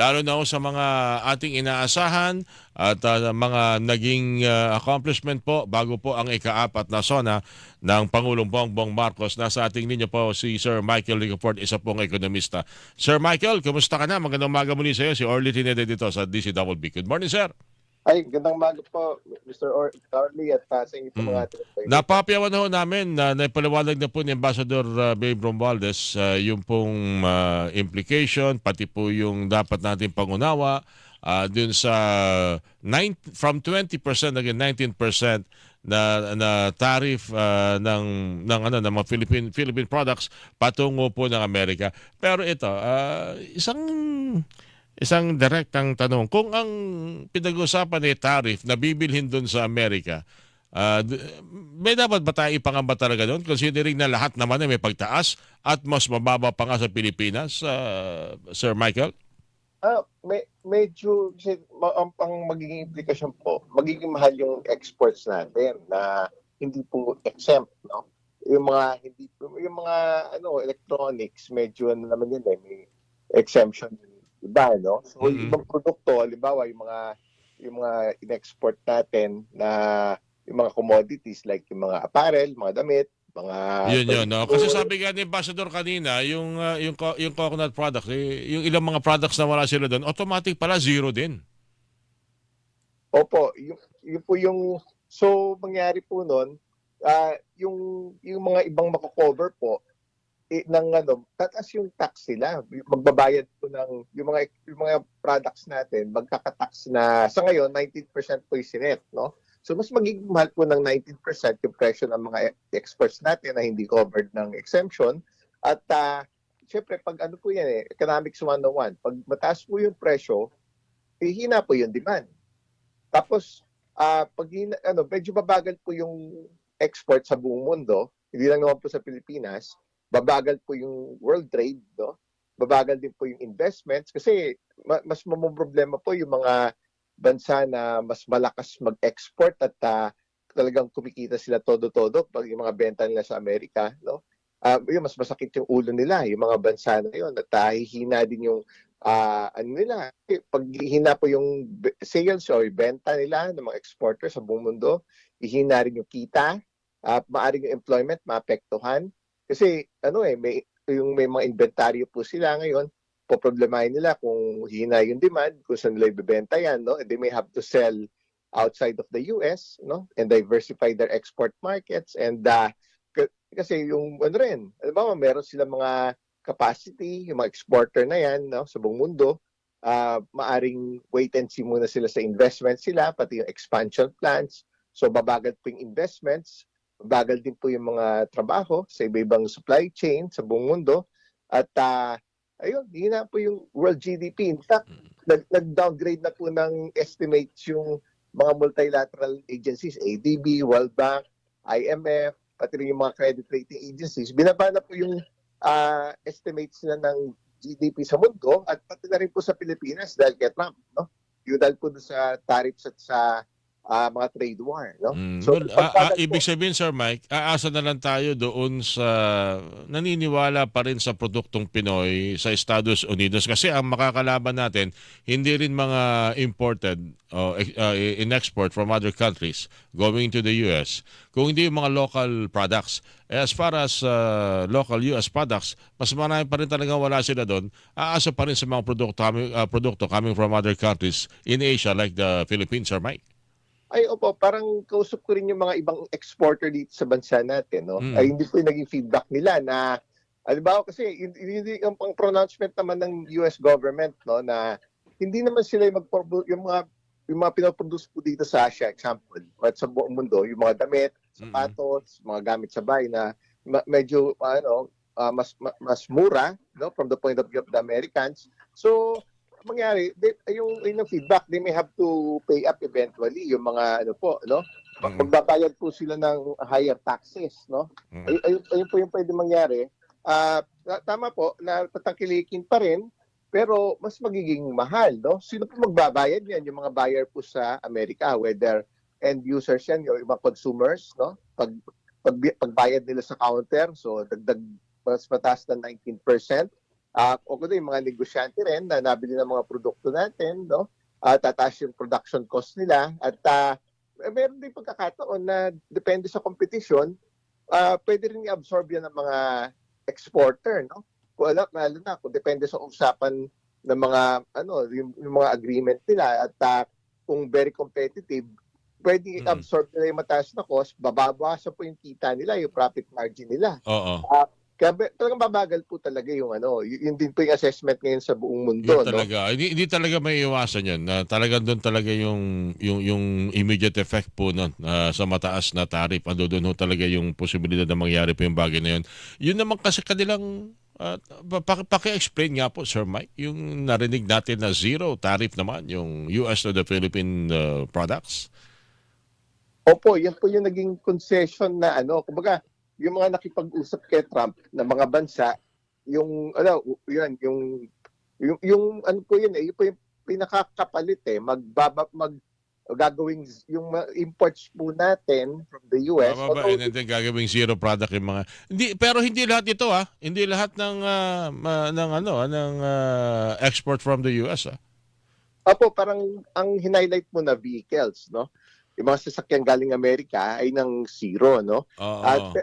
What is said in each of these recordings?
lalo na sa mga ating inaasahan at ah, mga naging ah, accomplishment po bago po ang ikaapat na sona ng Pangulong Bongbong Marcos. Nasa ating linya po si Sir Michael Ricafort, isa pong ekonomista. Sir Michael, kumusta ka na? Magandang umaga muli sa iyo. Si Orly Tinede dito sa DCWB. Good morning, sir. Ay, gandang umaga po, Mr. Or Carly at uh, sa inyo po mga mm. Napapiyawan na ho namin na naipaliwanag na po ni Ambassador uh, Babe Romualdez uh, yung pong uh, implication, pati po yung dapat natin pangunawa uh, dun sa nine, from 20% naging 19% na na tariff uh, ng ng ano ng mga Philippine Philippine products patungo po ng Amerika. Pero ito, uh, isang isang direktang tanong, kung ang pinag-usapan ay tariff na bibilhin doon sa Amerika, d- may dapat ba tayo ipangamba talaga doon? Considering na lahat naman ay may pagtaas at mas mababa pa nga sa Pilipinas, ah, Sir Michael? Ah, may, medyo, kasi ang, ang magiging implikasyon po, magiging mahal yung exports natin na hindi po exempt, no? Yung mga hindi yung mga ano electronics medyo ano naman yun eh may exemption iba no so Mhm. ibang produkto halimbawa yung mga yung mga in-export natin na yung mga commodities like yung mga apparel mga damit mga yun yun, no? Kasi sabi nga ni Ambassador kanina, yung, ah, yung, co- yung coconut products, eh, yung ilang mga products na wala sila doon, automatic pala zero din. Opo, yung, yun po yung so mangyari po noon, ah yung yung mga ibang mako-cover po eh, ng ano, tataas yung tax sila. Magbabayad po ng yung mga yung mga products natin, magkaka-tax na sa ngayon 19% po yung sinet, no? So mas magiging mahal po ng 19% yung presyo ng mga exports natin na hindi covered ng exemption at uh, syempre pag ano po yan eh, economics 101, pag mataas po yung presyo, eh, hina po yung demand. Tapos, ah pag ano, medyo babagal po yung export sa buong mundo, hindi lang naman po sa Pilipinas, babagal po yung world trade, no? Babagal din po yung investments kasi ma- mas problema po yung mga bansa na mas malakas mag-export at ah, talagang kumikita sila todo-todo pag yung mga benta nila sa Amerika, no? Ah, yun, mas masakit yung ulo nila, yung mga bansa na yun, at ah, hihina din yung ah ano nila, pag hina po yung sales o yung benta nila ng mga exporters sa buong mundo, ihina rin yung kita, at maaring yung employment maapektuhan. Kasi ano eh, may, yung may mga inventaryo po sila ngayon, poproblemahin nila kung hina yung demand, kung saan nila ibebenta yan, no? And they may have to sell outside of the US, no? And diversify their export markets and uh, kasi yung ano rin, alam ba, meron sila mga capacity, yung mga exporter na yan, no, sa buong mundo, ah maaring wait and see muna sila sa investment sila, pati yung expansion plans. So babagal po yung investments, babagal din po yung mga trabaho sa iba-ibang supply chain sa buong mundo. At ah, ayun, yun na po yung world GDP. In fact, nag- nag-downgrade na po ng estimates yung mga multilateral agencies, ADB, World Bank, IMF, pati rin yung mga credit rating agencies. Binaba na po yung ah, estimates na ng GDP sa mundo at pati na rin po sa Pilipinas dahil kay Trump, no? Yung dahil po sa tariffs at sa ah, mga trade war, no? Mm. So, Well, pagbagal po- ibig sabihin, Sir Mike, aasa na lang tayo doon sa naniniwala pa rin sa produktong Pinoy sa Estados Unidos kasi ang makakalaban natin hindi rin mga imported o uh, in-export from other countries going to the US kung hindi yung mga local products. Eh, As far as uh, local US products, mas marami pa rin talaga wala sila doon. Aasa pa rin sa mga produkto, uh, produkto coming from other countries in Asia like the Philippines, Sir Mike. Ay, opo, parang kausap ko rin yung mga ibang exporter dito sa bansa natin, no? Mm. Ay, hindi po yung naging feedback nila na, alimbawa kasi, yun yung pang pronouncement naman ng US government, no, na hindi naman sila yung yung mga yung mga pinoproduce po dito sa Asia, example, at sa buong mundo, yung mga damit, sapatos, mga gamit sa bahay na medyo, ano, ah, mas ma- mas mura, no, from the point of view of the Americans. So, mangyari, they, yung, yung feedback, they may have to pay up eventually yung mga ano po, no? Mm. Magbabayad po sila ng higher taxes, no? Mm. Ay, ayun, ayun po yung pwede mangyari. Ta- tama po na tatangkilikin pa rin pero mas magiging mahal, no? Sino po magbabayad yan? Yung mga buyer po sa Amerika, whether end users yan, yung mga consumers, no? Pag, pag pagbayad nila sa counter, so dagdag mas mataas na 19%. Ah, o kundi yung mga negosyante rin na nabili ng mga produkto natin, no? Ah, tataas yung production cost nila at eh, meron din pagkakataon na depende sa competition, ah, pwede rin i-absorb yan ng mga exporter, no? Kung alam, lalo na kung depende sa usapan ng mga ano, yung, yung mga agreement nila at ah, kung very competitive, pwede Mm. i-absorb nila yung mataas na cost, babawasan po yung kita nila, yung profit margin nila. Oo. Kaya talagang babagal po talaga yung ano, yun din po yung assessment ngayon sa buong mundo, Yun no? talaga. Hindi, hindi talaga may iwasan yun. Na talagang doon talaga yung, yung, yung immediate effect po nun ah, sa mataas na tariff. Ando doon ho talaga yung posibilidad na mangyari po yung bagay na yun. Yun naman kasi kanilang uh, paki-explain nga po, Sir Mike, yung narinig natin na zero tariff naman, yung US to the Philippine uh, products. Opo, yan po yung naging concession na ano, kumbaga, yung mga nakipag-usap kay Trump na mga bansa, yung ano, yun, yung yung, yung ano po yun eh, yun po yung pinakakapalit eh, magbaba mag gagawing yung imports po natin from the US. Tama ba? And then gagawing zero product yung mga hindi pero hindi lahat ito ah. Hindi lahat ng ma- ng ano ah, ng ah, export from the US ah. Opo, parang ang highlight mo na vehicles, no? Yung mga sasakyan galing Amerika ay ng zero, no? Oo. At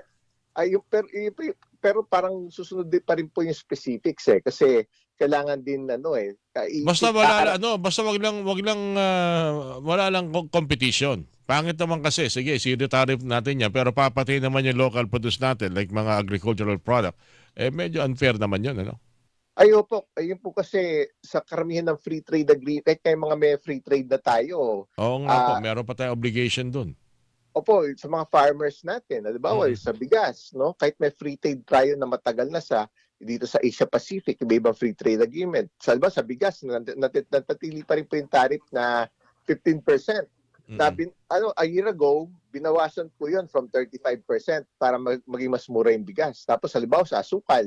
ay, yung, pero, yung- pero parang susunod din pa rin po yung specifics eh. Kasi kailangan din ano eh. Basta wala ano, basta wag lang wag lang ah, wala lang co- competition. Pangit naman kasi, sige, zero tariff natin yan, pero papatay naman yung local produce natin, like mga agricultural product. Eh, medyo unfair naman yun, ano? Ay, opo. Ayun po kasi sa karamihan ng free trade agreement, may mga may free trade na tayo, Oo nga po, Ah. meron pa tayong obligation dun. Opo, sa mga farmers natin, halimbawa Mm. sa bigas, no? Kahit may free trade tayo na matagal na sa dito sa Asia Pacific, iba-ibang free trade agreement. Sa, halimbawa, sa bigas, nat- nat- natatili pa rin po yung tariff na 15%. Mm-mm. Na bin, ano, a year ago, binawasan po yun from 35% para mag- maging mas mura yung bigas. Tapos halimbawa sa asukal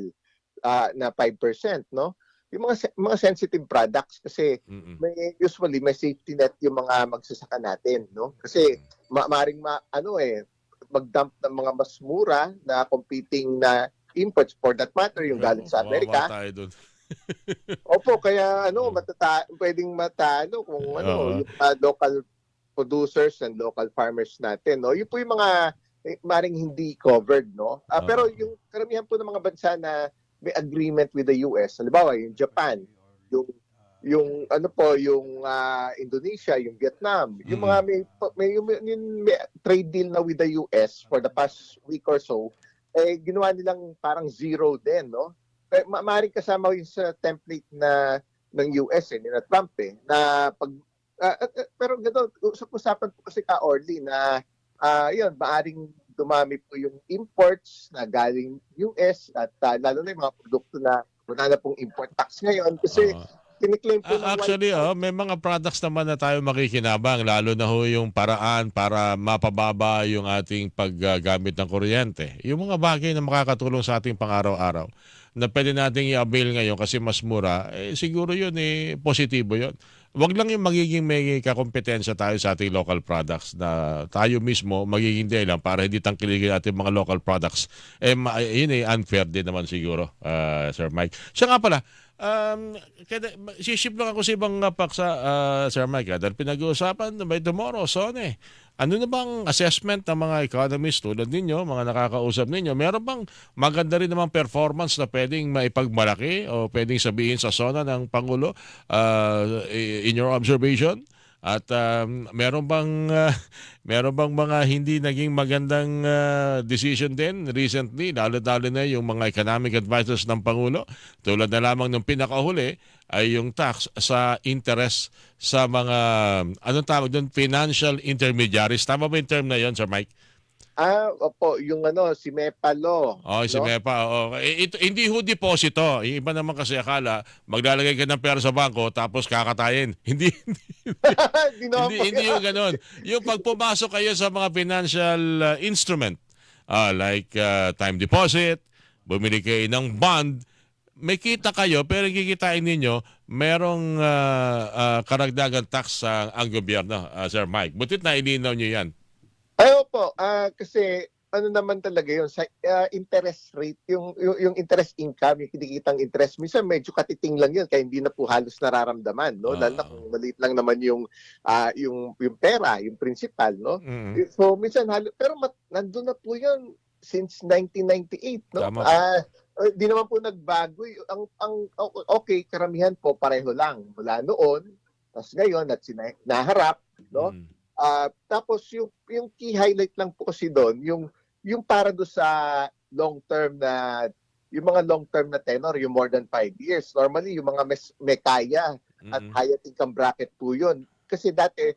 ah, na 5%, no? Yung mga se- mga sensitive products kasi Mm-mm. may usually may safety net yung mga magsasaka natin, no? Kasi ma maring ma ano eh mag-dump ng mga mas mura na competing na imports for that matter yung galing sa Amerika. tayo dun. Opo, kaya ano, matata pwedeng matalo kung ano, Oo. yung mga local producers and local farmers natin, no? Yun po yung mga eh, maring hindi covered, no? Ah, Oo. pero yung karamihan po ng mga bansa na may agreement with the US, halimbawa yung Japan, yung yung ano po, yung ah, Indonesia, yung Vietnam, yung Mm. mga may, may, yung, yung may trade deal na with the US for the past week or so, eh ginawa nilang parang zero din, no? Eh, ma maaaring kasama yung sa template na ng US eh, ni na Trump eh, na pag ah, ah, pero gano'n, usap-usapan po kasi ka Orly na ah yun, maaring dumami po yung imports na galing US at ah, lalo na yung mga produkto na wala na pong import tax ngayon kasi Oo. Kiniklaim po Ah, actually, oh, may mga products naman na tayo makikinabang, lalo na ho yung paraan para mapababa yung ating paggamit ng kuryente. Yung mga bagay na makakatulong sa ating pang-araw-araw na pwede nating i-avail ngayon kasi mas mura, eh, siguro yun, eh, positibo yun. Wag lang yung magiging may kakompetensya tayo sa ating local products na tayo mismo magiging dahilan para hindi tangkiligin ating mga local products. Eh, yun eh, unfair din naman siguro, ah, Sir Mike. Siya nga pala, Um, kaya, siship lang ako sa ibang uh, paksa, uh, Sir Mike, ah, dahil pinag-uusapan by tomorrow, so ano na bang assessment ng mga economists tulad ninyo, mga nakakausap ninyo, meron bang maganda rin namang performance na pwedeng maipagmalaki o pwedeng sabihin sa zona ng Pangulo uh, in your observation? At um, meron bang uh, meron bang mga hindi naging magandang uh, decision din recently? Lalo-lalo na yung mga economic advisors ng pangulo. Tulad na lamang ng pinakahuli ay yung tax sa interest sa mga anong tawag doon financial intermediaries. Tama ba yung term na yon Sir Mike Ah, opo, yung ano, si Mepalo. Oh, si no? Mepa. Oh. Ito, hindi ho deposito. Yung iba naman kasi akala, maglalagay ka ng pera sa bangko tapos kakatayin. Hindi, Hindi hindi, hindi yan. yung ganun. Yung pag pumasok kayo sa mga financial uh, instrument, ah, like uh, time deposit, bumili kayo ng bond, may kita kayo pero kikitain ninyo, merong uh, uh, karagdagan tax sa ang gobyerno, uh, Sir Mike. Butit na ilinaw nyo yan. Ay, opo, ah, kasi ano naman talaga yun sa ah, interest rate, yung, yung yung interest income, yung kinikitang interest, minsan medyo katiting lang yun kaya hindi na po halos nararamdaman, no? Lalo na Ah. kung maliit lang naman yung ah, yung yung pera, yung principal, no? Mm. So minsan halo, pero mat, nandun na po yun since 1998, no? Tama. Eh, di naman po nagbago. Ang ang okay, karamihan po pareho lang mula noon. Tapos ngayon at sina- naharap, no? Mm. Ah, tapos yung yung key highlight lang po kasi doon, yung yung para do sa long term na yung mga long term na tenor, yung more than five years. Normally, yung mga mes, may kaya at higher income bracket po yun. Kasi dati,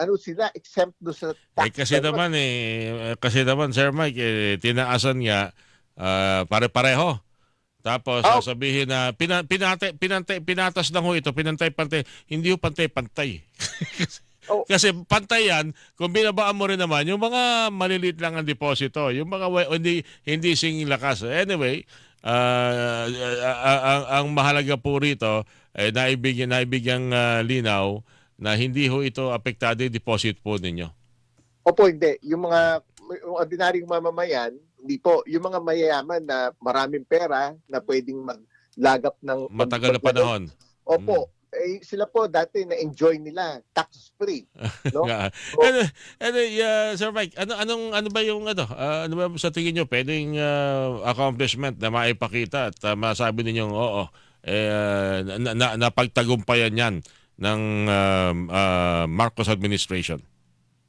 ano sila, exempt do sa Eh kasi naman eh kasi naman Sir Mike eh, tinaasan nga ah, pare-pareho. Tapos Oh. sasabihin na pina, pinate, pinante, pinatas lang ho ito, pinantay-pantay. Hindi ho pantay-pantay. Oh. Kasi pantay yan, kung binabaan mo rin naman, yung mga maliliit lang ang deposito, yung mga hindi, hindi singing lakas. Anyway, ah, ang, ang mahalaga po rito, eh, naibigyan, naibigyang ah, linaw na hindi ho ito apektado yung deposit po ninyo. Opo, hindi. Yung mga yung ordinaryong mamamayan, hindi po. Yung mga mayayaman na maraming pera na pwedeng maglagap ng... Matagal na panahon. Opo. Eh, sila po dati na-enjoy nila tax-free. No? So- ano, ano, uh, Sir Mike, ano, anong, ano ba yung, ano, ah, ano ba sa tingin nyo, pwedeng ah, accomplishment na maipakita at ah, masabi ninyong, oo, eh, ah, na, na, napagtagumpayan yan ng um, ah, Marcos administration?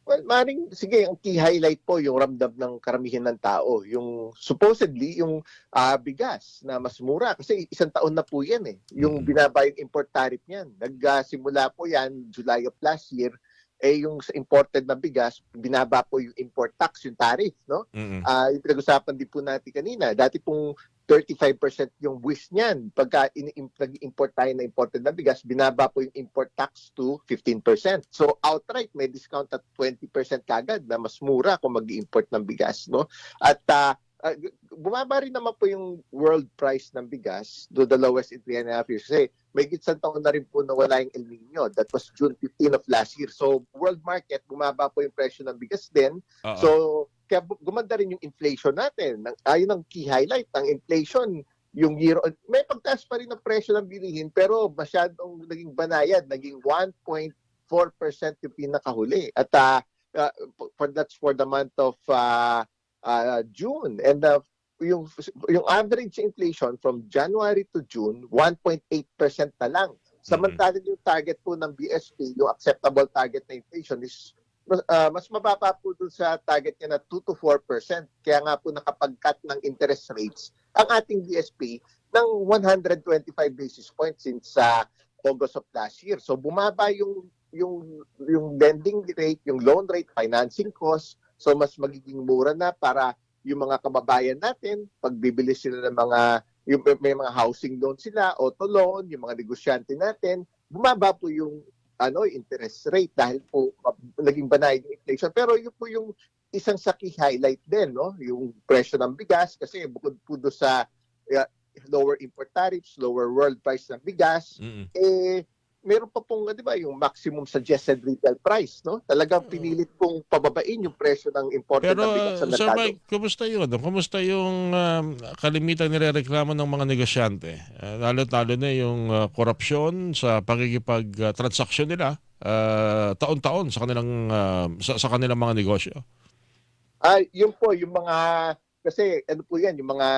Well, maring, sige, ang key highlight po yung ramdam ng karamihan ng tao. Yung supposedly, yung ah, bigas na mas mura. Kasi isang taon na po yan eh. Yung Mm. binabayang import tariff niyan. Nagsimula po yan July of last year. Eh yung sa imported na bigas, binaba po yung import tax, yung tariff, no? Mm-mm. Ah, yung pinag-usapan din po natin kanina. Dati pong 35% yung buwis niyan. Pagka nag-import tayo na imported na bigas, binaba po yung import tax to 15%. So outright may discount at 20% kagad na mas mura kung mag-import ng bigas, no? At ah, gu- bumaba rin naman po yung world price ng bigas to the lowest in three and a half years. Kasi may gitsang taon na rin po na wala yung El Nino. That was June 15 of last year. So world market, bumaba po yung presyo ng bigas din. Oo. So, kaya gumanda rin yung inflation natin. Ayun ang key highlight. Ang inflation, yung year on, may pagtaas pa rin ng presyo ng bilihin pero masyadong naging banayad. Naging 1.4% yung pinakahuli. At ah, ah, for, that's for the month of ah, ah, June. And ah, yung, yung average inflation from January to June, 1.8% na lang. Samantalang yung target po ng BSP, yung acceptable target na inflation is ah, mas mababa po dun sa target niya na 2 to 4%. Kaya nga po nakapag-cut ng interest rates ang ating BSP ng 125 basis points since sa August of last year. So bumaba yung yung yung lending rate, yung loan rate, financing cost. So mas magiging mura na para yung mga kababayan natin pag bibili sila ng mga yung may mga housing loan sila, auto loan, yung mga negosyante natin, bumaba po yung ano interest rate dahil po naging banayad yung inflation. Pero yun po yung isang sa key highlight din, no? Yung presyo ng bigas kasi bukod po doon sa uh, lower import tariffs, lower world price ng bigas, Mm-mm. eh meron pa pong, di ba, yung maximum suggested retail price, no? Talagang pinilit pong pababain yung presyo ng imported Pero, na bigas sa uh, Sir. Mike, kumusta yun? Kumusta yung um, kalimitang nirereklamo ng mga negosyante? Uh, lalo-lalo na yung uh, korupsyon sa pakikipag-transaksyon nila uh, taon-taon sa kanilang uh, sa, sa kanilang mga negosyo. Ah, yun po, yung mga, kasi ano po yan, yung mga,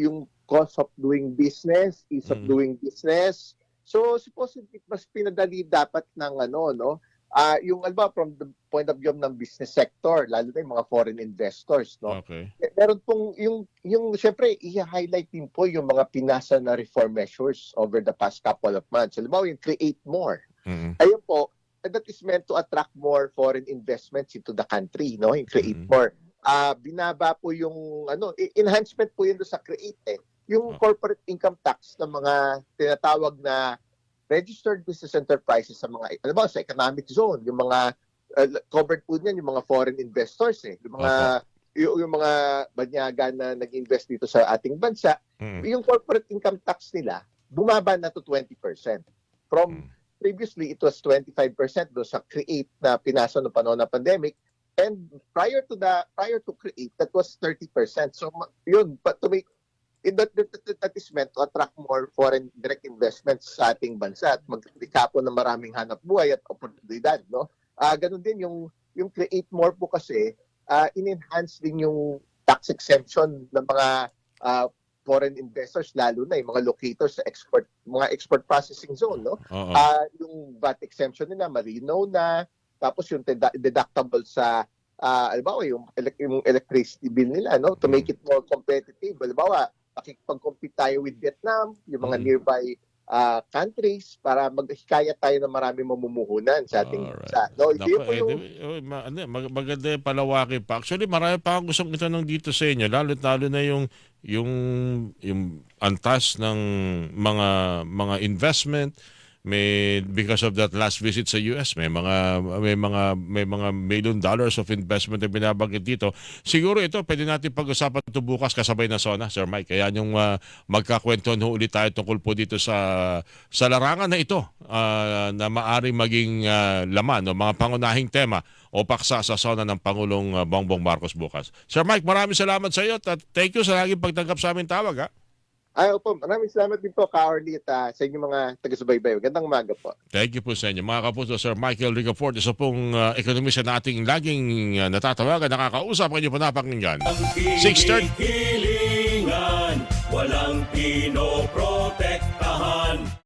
yung cost of doing business, ease of Mm. doing business. So, supposedly, mas pinadali dapat ng ano, no? Ah, yung alba from the point of view ng business sector, lalo na yung mga foreign investors, no? Okay. Eh, Meron pong yung yung syempre i-highlight din po yung mga pinasa na reform measures over the past couple of months. Halimbawa yung create more. Mm-mm. Ayun po, that is meant to attract more foreign investments into the country, no? Yung create Mhm. more. Ah, binaba po yung ano, i- enhancement po yun sa create eh. Yung Ah. corporate income tax ng mga tinatawag na registered business enterprises sa mga ano ba sa economic zone, yung mga uh, covered po niyan yung mga foreign investors eh, yung mga yung, yung mga banyaga na nag-invest dito sa ating bansa, Mm-mm. yung corporate income tax nila bumaba na to 20%. From Mm. previously it was 25% do sa create na pinasa noong panahon ng pandemic And prior to the prior to create, that was 30%. So yun, but to make it, that, that, that, that is meant to attract more foreign direct investments sa ating bansa at magkakapo ng maraming hanap buhay at oportunidad, no? Ah, ganun din yung yung create more po kasi ah, in-enhance din yung tax exemption ng mga ah, foreign investors lalo na yung mga locators sa export mga export processing zone, no? Oo. Ah, yung VAT exemption nila marino na tapos yung deductible sa ah halimbawa yung, elec- yung electricity bill nila no to make it more competitive halimbawa makikipag-compete tayo with Vietnam yung mga Mm. nearby ah, countries para maghikayat tayo ng marami mamumuhunan sa ating Alright. sa no Naku, po eh, yung oh, ma- ano, mag- maganda yung pa. Actually, marami pa akong gustong itanong dito sa inyo, lalo lalo na yung yung yung antas ng mga mga investment may because of that last visit sa US may mga may mga may mga million dollars of investment na binabanggit dito siguro ito pwede natin pag-usapan ito bukas kasabay na SONA Sir Mike kaya yung uh, magkakwentuhan ho ulit tayo tungkol po dito sa sa larangan na ito ah, na maaring maging ah, laman o mga pangunahing tema o paksa sa SONA ng Pangulong Bongbong Marcos bukas. Sir Mike, maraming salamat sa iyo at thank you sa laging pagtanggap sa aming tawag. Ha? Ay opo maraming salamat din po Kaorly at ah, sa inyong mga taga-subaybay magandang umaga po Thank you po sa inyo. Mga kapuso, Sir Michael Ricafort, isa pong uh, ekonomista nating laging uh, natatawagan, nakakausap, kanyo po napakinggan. 6:30. Hilingan, walang pinoprotektahan.